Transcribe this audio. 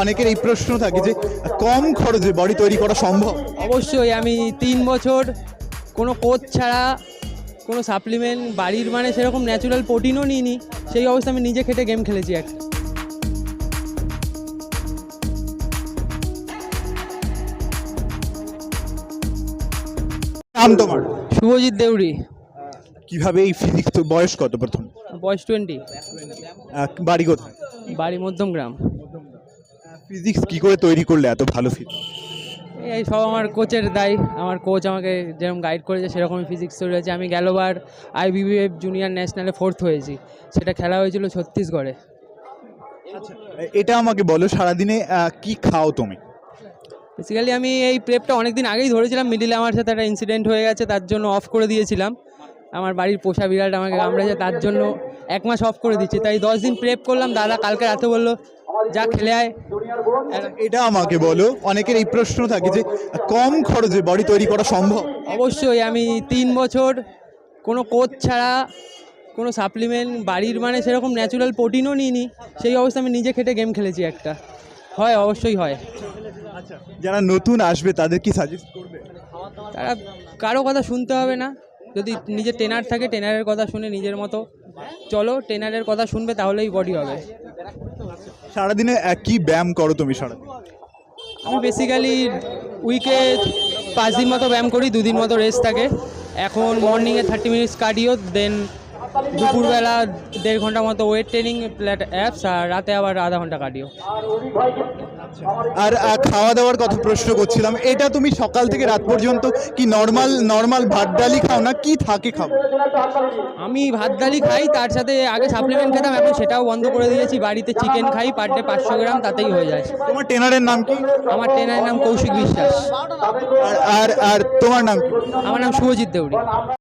অনেকের এই প্রশ্ন থাকে যে কম খরচে বডি তৈরি করা সম্ভব? অবশ্যই আমি তিন বছর কোনো কোচ ছাড়া কোনো সাপ্লিমেন্ট বাড়ির মানে সেরকম ন্যাচুরাল প্রোটিনও নিইনি সেই অবস্থা আমি নিজে খেটে গেম খেলেছি একটা নাম তোমার? শুভজিৎ দেউরি কীভাবে এই ফিজিক্স বয়স কত প্রথম? বয়স টোয়েন্টি বাড়ি কোথায়? বাড়ি মধ্যম গ্রাম। ফিজিক্স কি করে তৈরি করলে এত ভালো ফিজিক্স এই সব আমার কোচের দায়। আমার কোচ আমাকে যেরকম গাইড করেছে সেরকমই ফিজিক্স তৈরি হয়েছে। আমি গেলোবার আইবিবিএফ জুনিয়র ন্যাশনালে ফোর্থ হয়েছি। সেটা খেলা হয়েছিল ছত্তিশগড়ে। এটা আমাকে বলো সারাদিনে কি খাও তুমি? বেসিক্যালি আমি এই প্রেপটা অনেক দিন আগেই ধরেছিলাম। মিডিলে আমার সাথে একটা ইনসিডেন্ট হয়ে গেছে তার জন্য অফ করে দিয়েছিলাম। আমার বাড়ির পোষা বিড়ালটা আমাকে কামড়েছে তার জন্য এক মাস অফ করে দিচ্ছি। তাই দশ দিন প্রেপ করলাম। দাদা কালকে রাতে বলল যা খেলে আয়। এটা আমাকে বলো অনেকের এই প্রশ্ন থাকে যে কম খরচে বডি তৈরি করা সম্ভব? অবশ্যই আমি তিন বছর কোনো কোচ ছাড়া কোনো সাপ্লিমেন্ট বাড়ির মানে সেরকম ন্যাচুরাল প্রোটিনও নিইনি। সেই অবস্থা আমি নিজে খেটে গেম খেলেছি একটা। হয় অবশ্যই হয়। যারা নতুন আসবে তাদের কি সাজেস্ট করবে? তারা কারও কথা শুনতে হবে না। যদি নিজের ট্রেনার থাকে ট্রেনারের কথা শুনে নিজের মতো চলো ট্রেনারের কথা শুনবে তাহলেই বডি হবে। সারাদিনে কি ব্যায়াম করো তুমি সারাদিন? আমি বেসিক্যালি উইকে পাঁচ দিন মতো ব্যায়াম করি, দুদিন মতো রেস্ট থাকে। এখন মর্নিংয়ে থার্টি মিনিটস কার্ডিও দেন দুপুরবেলা দেড় ঘণ্টা মতো ওয়েট ট্রেনিং প্ল্যাট অ্যাপস আর রাতে আবার আধা ঘণ্টা কাটিও আর খাওয়া দাওয়ার কথা প্রশ্ন করছিলাম এটা তুমি সকাল থেকে রাত পর্যন্ত কি নর্মাল নর্মাল ভাত ডালি খাও না কি থাকে খাও? আমি ভাত ডালি খাই তার সাথে আগে সাপ্লিমেন্ট খেতাম এখন সেটাও বন্ধ করে দিয়েছি বাড়িতে চিকেন খাই পার ডে পাঁচশো গ্রাম তাতেই হয়ে যায়। তোমার ট্রেনারের নাম কি? আমার ট্রেনারের নাম কৌশিক বিশ্বাস। আর আর আর তোমার নাম আমার নাম শুভজিৎ দেউরি।